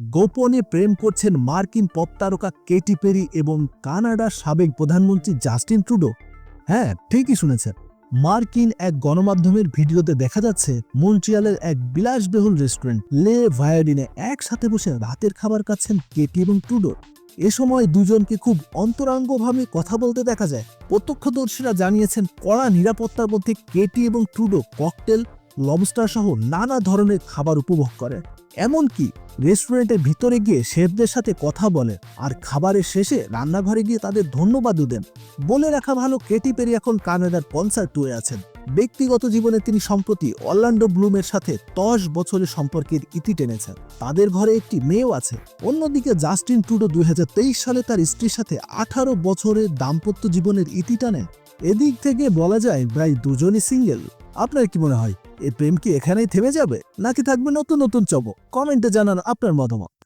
গোপনে প্রেম করছেন মার্কিন পপ তারকা কেটি পেরি এবং কানাডার সাবেক প্রধানমন্ত্রী জাস্টিন ট্রুডো। হ্যাঁ ঠিকই শুনেছেন। মার্কিন এক গণমাধ্যমের ভিডিওতে দেখা যাচ্ছে, মন্ট্রিয়ালের এক বিলাসবহুল রেস্টুরেন্ট লে ভায়োডিনে একসাথে বসে রাতের খাবার খাচ্ছেন কেটি এবং ট্রুডো। এ সময় দুজনকে খুব অন্তরাঙ্গভাবে কথা বলতে দেখা যায়। প্রত্যক্ষদর্শীরা জানিয়েছেন, কড়া নিরাপত্তার মধ্যে কেটি এবং ট্রুডো ককটেল লবস্টার সহ নানা ধরনের খাবার উপভোগ করে। এমনকি রেস্টুরেন্টের ভিতরে গিয়ে শেফদের সাথে কথা বলে আর খাবারের শেষে রান্নাঘরে গিয়ে তাদের ধন্যবাদও দেন। বলে রাখা ভালো, কেটি পেরি এখন কানাডার কনসার্ট টুয়ে আছেন। ব্যক্তিগত জীবনে তিনি সম্প্রতি অরল্যান্ডো ব্লুমের সাথে দশ বছরের সম্পর্কের ইতি টেনেছেন। তাদের ঘরে একটি মেয়েও আছে। অন্যদিকে জাস্টিন টুডো দুই হাজার তেইশ সালে তার স্ত্রীর সাথে আঠারো বছরের দাম্পত্য জীবনের ইতি টানেন এদিক থেকে বলা যায় প্রায় দুজনই সিঙ্গেল। আপনার কি মনে হয়? এই প্রেম কি এখানেই থেমে যাবে? নাকি থাকবে নতুন নতুন চমক? কমেন্টে জানানো আপনার মতামত।